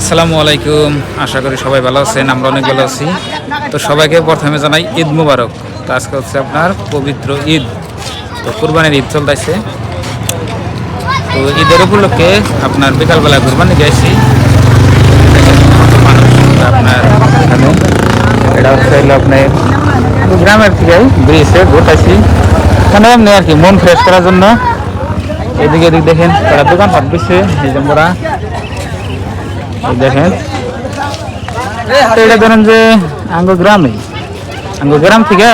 আসসালামু আলাইকুম। আশা করি সবাই ভালো আছেন, আমরা অনেক ভালো আছি। তো সবাইকে প্রথমে জানাই ঈদ মুবারক। তো আজকে হচ্ছে আপনার পবিত্র ঈদ। তো কুরবানির ঈদ চলতেছে। তো ঈদের উপলক্ষে আপনার বিকালবেলা কুরবানি গেছি আপনার হচ্ছে গ্রামের থেকে ব্রিজে ঘুরতেছি। মানে এমনি আর কি, মন ফ্রেশ করার জন্য। এদিকে এদিক দেখেন, তারা দোকান দিচ্ছে এই যে দেখেন। এটা ধরেন যে আঙ্গ গ্রামে। আঙ্গ গ্রাম থেকে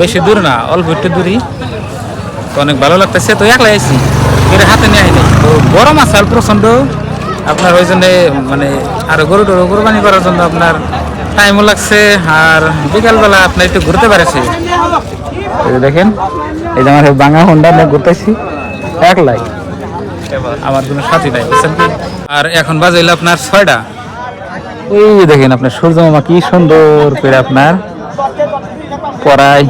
বেশি দূর না, অল্প একটু দূরই। তো অনেক ভালো লাগতেছে, তো একলাই আইছি। এর হাতে নিয়ে আইনি। তো গরম আছে আর প্রচণ্ড আপনার ওই জন্য মানে আরও গরু টরু কোরবানি করার জন্য আপনার টাইমও লাগছে। আর বিকালবেলা আপনার একটু ঘুরতে পারেছে দেখেন, এই যে আমার বাঙা হোন্ডা নিয়ে ঘুরতেছি। একলাই। আমার কোনো সাথী নাই, বুঝছেন কি? আর এখন বাজে হইল আপনার ছয়টা। ওই যে দেখেন আপনার সূর্য মামা কি সুন্দর করে আপনার পড়ায়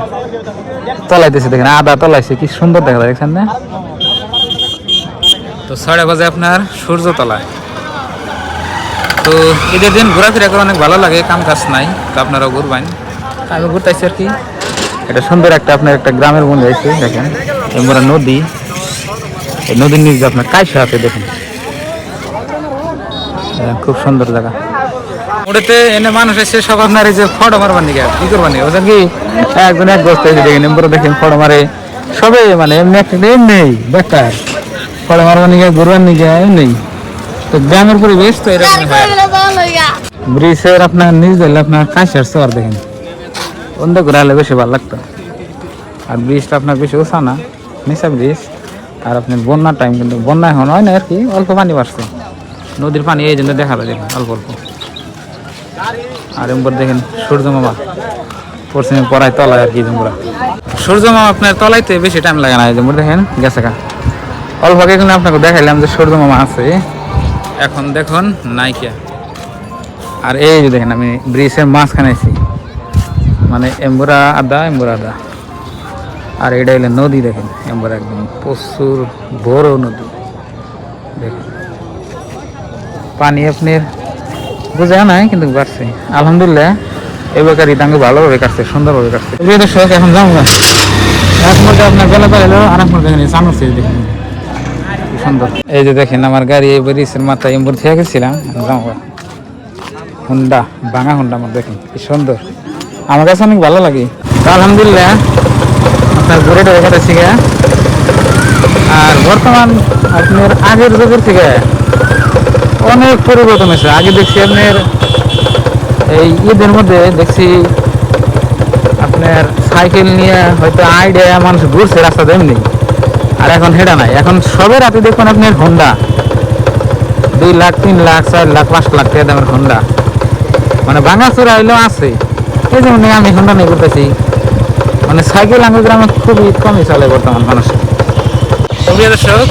তলাইতেছে দেখেন আদা তলাইছে কি সুন্দর দেখা যায় দেখছেন না? তো ছয়টা বাজে আপনার সূর্য তলায়। তো ঈদের দিন ঘোরাফেরা করে অনেক ভালো লাগে কাম কাজ নাই তো আপনারাও ঘুরবেন। আমি ঘুরতেছি আর কি। এটা সুন্দর একটা আপনার একটা গ্রামের মধ্যে আছে দেখেন। নদী এই নদীর নিচ আপনার কাইসা আছে দেখেন, খুব সুন্দর জায়গা। ওটাতে এনে মানুষ এসে সব আপনার এই যে ফটো মারবার নিকে কি করবার নিকে ওজন কি একজন এক বস্তা এসে দেখেন এমবরে দেখেন ফটো মারে। সবে মানে এমনি একটা এমনি বেকার। ফটো মারবার নিকে ঘুরবার নিকে এমনি তো গ্রামের পরিবেশ তো এরকম ব্রিজের আপনার নিচ দিলে আপনার কাঁসার শহর দেখেন। অন্ধ ঘুরালে বেশি ভালো লাগতো। আর ব্রিজটা আপনার বেশি উঁচা না, নিচা ব্রিজ। আর আপনার বন্যার টাইম কিন্তু বন্যা এখন হয় না আর কি, অল্প পানি বাড়ছে। নদীর পানি, এই জন্য দেখা যায়, দেখেন, অল্প অল্প। আর এমবার দেখেন, সূর্য মামা পশ্চিমে পড়ায় তলায় আর কি জম্বুরা সূর্য মামা আপনার তলাইতে বেশি টাইম লাগে না, এই জম্বুর দেখেন, গেছে কা অল্প আগে আপনাকে দেখাইলাম যে সূর্য মামা আছে। এখন দেখুন, নাইকিয়া। আর এই যে দেখেন, আমি ব্রিজের মাঝখানে আছি। মানে এম্বুরা আদা এম্বুরা আদা। আর এটা হলো নদী দেখেন, এম্বুরা একদম প্রচুর বড় নদী। দেখেন। পানি আপনার বোঝা নাই কিন্তু বাড়ছে। আলহামদুলিল্লাহ এবার ইদাঙ্গ ভালোভাবে কাটছে, সুন্দরভাবে কাটছে। দর্শক, এখন যাব এক আপনার সুন্দর। এই যে দেখেন, আমার গাড়ি এই ব্রিজের মাথায় এম্বুর থেকে গেছিলাম হুন্ডা, ভাঙা হুন্ডা আমার দেখেন, কি সুন্দর। আমার কাছে অনেক ভালো লাগে। আলহামদুলিল্লাহ, আপনার ঘুরে ঢুকে কাটাচ্ছি আর বর্তমান আপনার আগের যুগের থেকে অনেক পরিবর্তন হয়েছে। আগে দেখছি আপনার এই ঈদের মধ্যে দেখছি আপনার সাইকেল নিয়ে হয়তো আইডিয়া মানুষ ঘুরছে রাস্তাতে এমনি। আর এখন হেঁটা নাই। এখন সবের রাতে দেখুন আপনার হোন্ডা দুই লাখ, তিন লাখ, চার লাখ, পাঁচ লাখ টাকা দামের হোন্ডা মানে ভাঙাচোরা হইলেও আছে। এই জন্য আমি হোন্ডা নিয়ে করতেছি মানে সাইকেল আঙ্গুর গ্রামে খুবই কমই চলে বর্তমান মানুষ। দর্শক,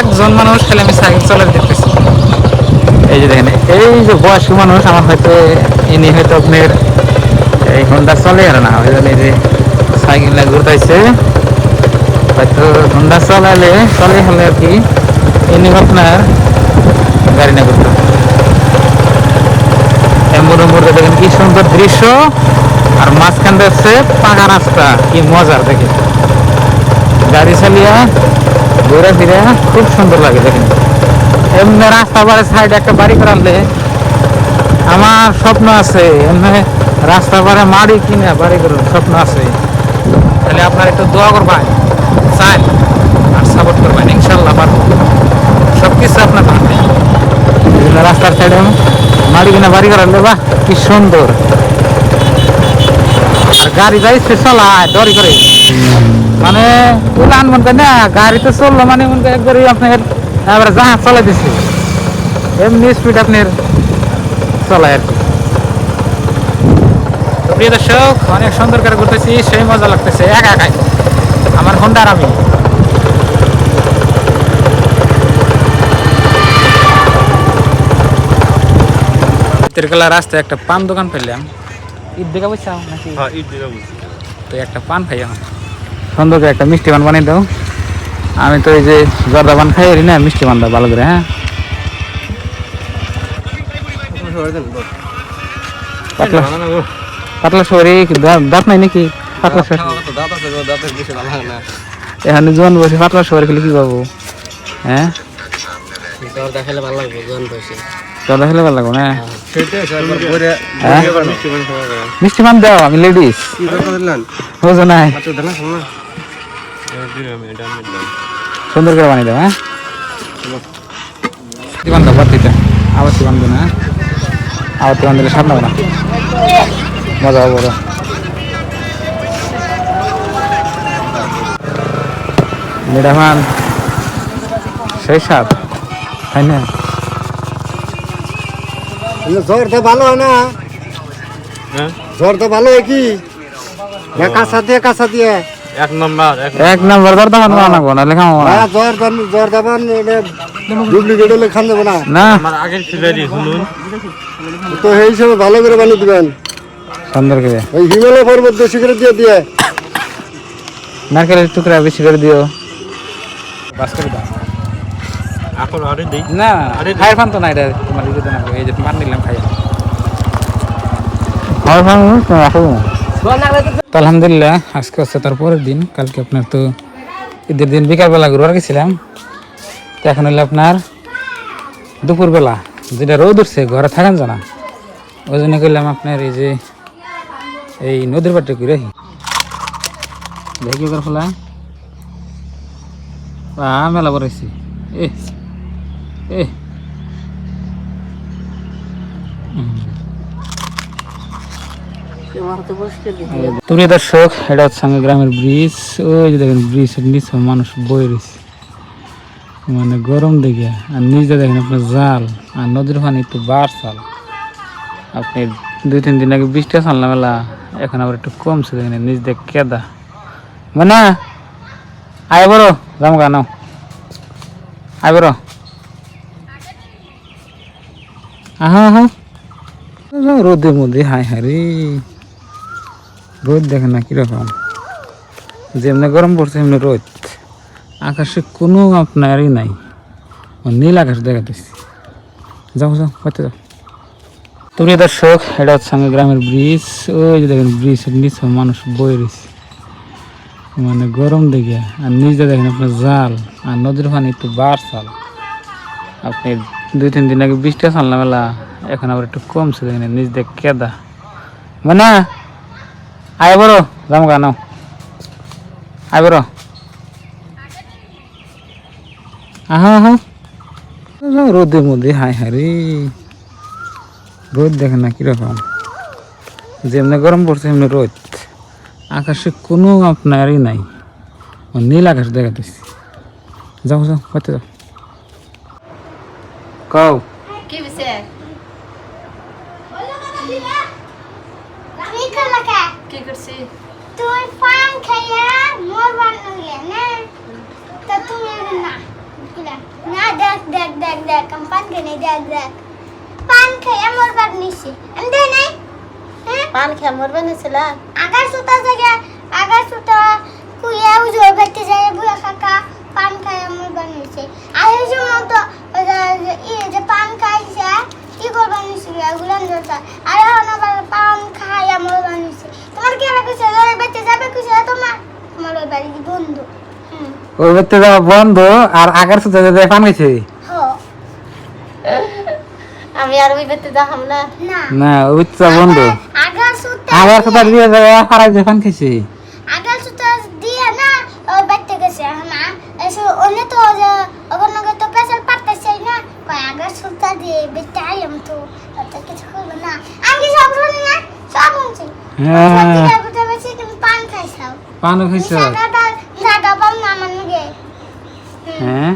একজন মানুষ খেলে আমি সাইকেল চালাতে দেখতেছি এই যে দেখেন, এই যে বয়স্ক মানুষ, আমার হয়তো ইনি হয়তো আপনার এই হোন্ডা চলে আর না, ওই জন্য যে সাইকেল ঘুরতেছে। হয়তো হোন্ডা চালালে, চলে হলে আর কি, ইনি আপনার গাড়ি না এম্বুর এম্বুরে দেখেন কি সুন্দর দৃশ্য, আর মাঝখান দেখছে পাকা রাস্তা, কি মজার দেখেন। গাড়ি চালিয়ে ঘুরে ফিরে খুব সুন্দর লাগে দেখেন। এমনি রাস্তা পারে সাইডে একটা বাড়ি করালে আমার স্বপ্ন আছে, এমনি রাস্তা পারে মাড়ি কিনে বাড়ি করার স্বপ্ন আছে। তাহলে আপনার একটু দোয়া করবেন চান আর সাপোর্ট করবেন, ইনশাল্লাহ পারব। সব কিছু আপনার বিভিন্ন রাস্তার সাইডে মাড়ি কিনা বাড়ি করালে বাহ, কি সুন্দর। আর গাড়ি যাইছে চলায় দরি করে। মানে উলান করে না গাড়ি তো চলল মানে একবারই আপনার এবার জাহাজ চলাই দিছে। এমনি স্পিড আপনার চলায় আর কি। প্রিয় দর্শক অনেক সুন্দর করে ঘুরতেছি সেই মজা লাগতেছে একা একাই। আমার হোন্ডার আমি। তিরকলা রাস্তায় একটা পান দোকান পেলাম। ঈদ দেখা বুঝছাও নাকি? হ্যাঁ ঈদ দিনে বুঝছি তো একটা পান খাই এখন সুন্দর করে একটা মিষ্টি পান বানিয়ে দাও। আমি তো এই যে জর্দা পান খাই না মিষ্টি পান দাও ভালো করে হ্যাঁ? পাতলা। পাতলা শহরে দাঁত নাই নাকি? পাতলা এখানে জোয়ান বসে পাতলা শহরে খেলে কি পাবো হ্যাঁ? দেখালে ভালো লাগবে জন বসে জল খেলে ভালো লাগবো না হ্যাঁ? মিষ্টি পান দাও আমি লেডিস বুঝো নাই। সুন্দর করে বানিয়ে দাও হ্যাঁ? দাও বাতিটা আবার দিবান দিন হ্যাঁ? আবার দিলে সামনে না। মজা হবে বড় মিডামান সেই সাপ তাই না? জ্বর তো ভালো হয় না। জ্বর তো ভালো হয় কি? না কাঁচা দিয়ে কাঁচা দিয়ে। এক নম্বর এক নম্বর। দর দামান বানাবো না লেখা হ্যাঁ জ্বর দান- জ্বর দাবান ডুপ্লিকেট হলে খান দেবো না। না। আমার আগের ছিলেরই শুনুন। তো সেই হিসেবে ভালো করে বানিয়ে দিবেন। সুন্দর করে। ওই হিমালয় পর্বত বেশি করে দিয়ে দিয়ে। নারকেলের টুকরা বেশি করে দিও। বাস করে দাও। এখন আরে দেই। না আরে খায়ের ফান তো না এটা তোমার দিতে না এই যে তোমার নিলাম খাই খাওয়ার ফান রাখো তো আলহামদুলিল্লাহ, আজকে হচ্ছে তার পরের দিন, কালকে আপনার তো ঈদের দিন বিকালবেলা ঘুরবার গেছিলাম। এখন হলো আপনার দুপুরবেলা, যেটা রোদ উঠছে, ঘরে থাকেন জানা ওই জন্য করলাম আপনার এই যে এই নদীর পাটে ঘুরে। দেখি ফলা বা মেলা বড়াইছি এ এ তুমি দর্শক, এটা হচ্ছে আমার গ্রামের ব্রিজ। ওই যে দেখেন ব্রিজ নিচে মানুষ বই রয়েছে। মানে গরম দেখে আর নিচে দেখেন আপনার জাল, আর নদীর পানি একটু বার চাল আপনি দুই, তিন দিন আগে বৃষ্টি চাল না মেলা এখন আবার একটু কমছে, দেখেন নিচ দেখ কেদা। মানে আয় বড় যাম গানো আয় বড়। আহা আহা। রোদের মধ্যে হায় হারে রোদ দেখেন না, কীরকম? যেমনি গরম পড়ছে এমনি রোদ। আকাশে কোনো আপনারই নাই। নীল আকাশ দেখাতেছি যাও যাও হয়তো যাও। তুমি দর্শক, এটা হচ্ছে আমার গ্রামের ব্রিজ। ওই যে দেখেন, ব্রিজের নিচে মানুষ বয়ে রয়েছে। মানে গরম দেখে, আর নিচে দেখেন আপনার জাল, আর নদীর পানি একটু বার চাল আপনি দুই, তিন দিন আগে বৃষ্টি চাল না মেলা এখন আবার একটু কমছে, দেখেন, নিচ দেখ কেদা। মানে আয় বড়, যাম গানো আয় বড়। আহা আহা। রোদের মধ্যে হায় হারে রোদ দেখে না কীরকম। যেমনি গরম পড়ছে এমনি রোদ। আকাশে কোনো আপনারই নাই। নীল আকাশ দেখাতেছি যাও যাও কত যাও। কও কি বিছে কি করলা কে কি করছি। তুই পান খাইয়া মোর বানালে না? তো তুমি না না দেখ দেখ দেখ দেখ আমি পান খাই দেখ দেখ। পান খাইয়া মোর বানিয়েছি আমি দেখ নাই হ্যাঁ? পান খেয়ে মরবে নিছিলা আগার সুতা জায়গা আগার সুতা কুইয়া উজোর বেটে যায় বুয়া কাকা পান খাইয়া মোর বানিয়েছে আর এই যে- ইয়ে যে পান খাইছে কি করে বানিয়েছিল এগুলান দরটা আর এখন আবার পান খাইয়া মোর বানিয়েছে তোমার কি ওই বেটে যাবে কিছু তোমার? তোমার ওই বাড়ি বন্ধু? ওই যাওয়া বন্ধ আর আগের সাথে যে পান গেছে আমি আর ওই না। না। না ওই ব্যক্তি বন্ধ। আগার সুতা আগের সাথে দিয়ে যায় হারাই যে পান খেয়েছে আগার সুতা দিয়ে না ওই বাড়িতে গেছে না এসে অন্য তো যে ওখানে নগে তো পেশাল পারতেছে না কয় সুতা দিয়ে বেটে আইলাম তো অত কিছু করব না। আমি সব শুনি না? সব শুনছি। হ্যাঁ। সত্যি কথা বলছি তুমি পান খাইছাও। পানও খাইছ জায়গাটা জায়গা পাও না আমার হুম, হ্যাঁ?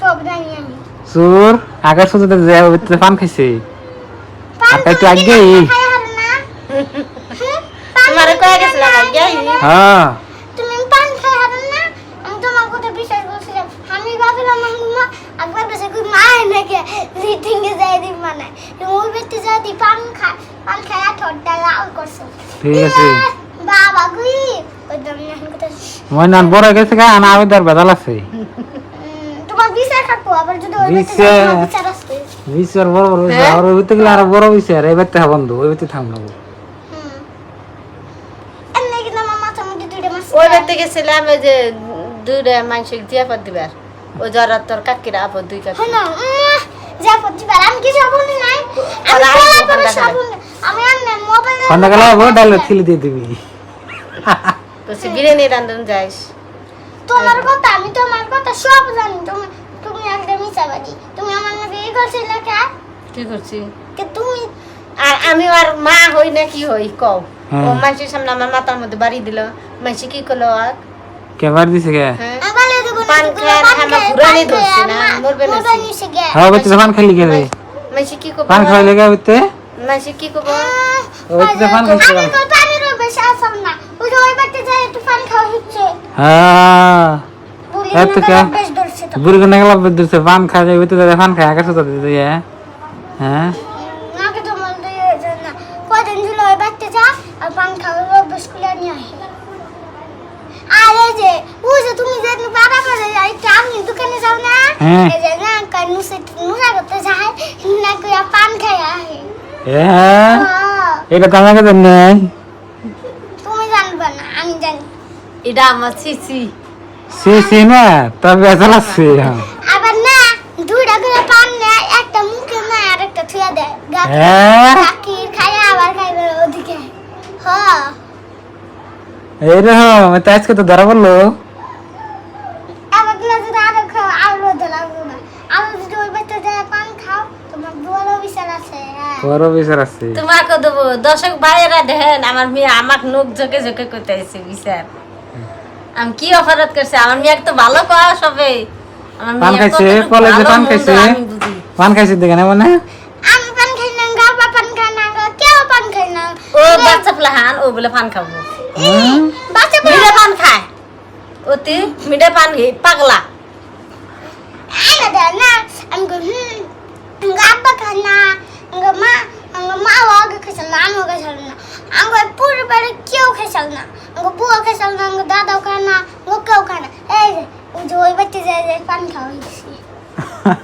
সব জানি আমি। চোর আগের সাথে যে ওই ব্যক্তি পান খাইছে। পান একটু আগেই। পান তোমারে তুমি কয়ে খাই গেছিলাম হারো আগে না? হ্যাঁ তুমি পান খাই হারেন না আমি তোমার কথা বিশ্বাস করছিলাম আমি ভাবলাম আমার মা একবার বেশি কই মা নাকি রিটিং এ যাই দি মানে ওই ব্যক্তি যাই দি পান খা পান খাই ঠোঁটটা লাল করছে ঠিক আছে। বাবা গুই না মই নান বড় গেছে গা না আমি তার বেদাল আছে। তোমার বিচার থাকব আবার যদি ওই বিচার? বিচার বড় বড় হয়েছে হ্যাঁ? আর ওই ভিতরে গেলে আরও বড় বিচার এই বাড়িতে বন্ধু ওই ভিতরে থাম না ওই বাড়িতে গেছিলাম ওই যে দুইটা মানুষ দিয়া পাত দিবার। ওই যারা তোর কাকিরা আপদ দুই কাকি। হ্যাঁ না যা করতে পারে আমি কি সাবুন নাই। আমি আর পড়া সন্ধ্যাকালে আবার ডালে ছিলে দিয়ে দিবি। বলছি বিরিয়ানি রান্ধন যাইস। তোমার কথা আমি তোমার কথা সব জানি। তুমি তুমি একটা মিশাবাদি তুমি আমার নাকি এই করছিলে কে কি করছি? কে তুমি? আর আমি আর মা হই না কি হই? কও। হ্যাঁ। ও মানুষের সামনে আমার মাথার মধ্যে বাড়ি দিল। মানুষ কি করল আর? কে বাড়ি দিছে কে? হ্যাঁ। আগালে পান না, না, না সে। হ্যাঁ বলছে পান খাইলি কে করব পান খাইলে গে হইতে মানুষ কি করব ওই তো আমি তো পানি রবে শাসন না। ওই ওই বাড়িতে যায় একটু পান খাওয়া হচ্ছে। হ্যাঁ। এত কে? বেশ তো। বুড়ি কোনে গেল দিছে পান খাই যাই ভিতরে পান খাই আকাশে তো দিতে হ্যাঁ। নাকে তো মন দিয়ে যায় না কদিন ছিল ওই বাড়িতে যা আর পান খাওয়া বেশ খুলে নিয়ে আসে আর যে ওই যে তুমি যে বাবা করে যাই আমি দোকানে যাও না। হ্যাঁ। যে না কানু সে নুসা করতে যায় না কইয়া পান খাই আহে। হ্যাঁ? হ্যাঁ, এটা তো আমাকে দেন নাই? তুমি জানবে না আমি জানি। এটা আমার ছিছি সি সি না তবে বেজাল আছে আবার না দুইটা করে পান নেয় একটা মুখে নেয় আর একটা থুয়া দেয়। হ্যাঁ খায় আবার খাইবে ওদিকে। হ্যাঁ এইরকম তো আজকে তো ধরা পড়ল আবারগুলো যদি আরও খাও আরও রোদে লাগবে না আরও যদি ওই বাচ্চা যায় পান খাও তোমার দুয়ারও বিশাল আছে হ্যাঁ বড় বিচার আছে। তোমাকে দেবো। দর্শক ভাইয়েরা দেখেন আমার মেয়ে আমাকে নোক ঝোঁকে ঝোঁকে করতে আসছে বিচার। আমি কি অপরাধ করছে? আমার মেয়ে তো ভালো কওয়া সবে। পান খাইছে কলেজে পান খাইছে। পান খাইছে দেখে না মানে? আমি পান খাই না গাবা পান খাই না গা কেউ পান খাই না। ও বাচ্চা প্লাহান ও বলে পান খাব। বাচ্চা মিঠে পান খায়। অতি মিঠে পান খেয়ে পাগলা। আইনা দেয় না আমি গো হুম গা গাবা খাই না আঙ্গা মা আঙ্গা মা ওকে খেসাল না আমি ওকে খেসাল না আঙ্গা পুরো বাড়ি কেউ খেসাল না আঙ্গা বুয়া খেসাল না আঙ্গা দাদাও খায় না আঙ্গা কেউ খায় না এই যে ওই বাচ্চা যায় পান খাওয়া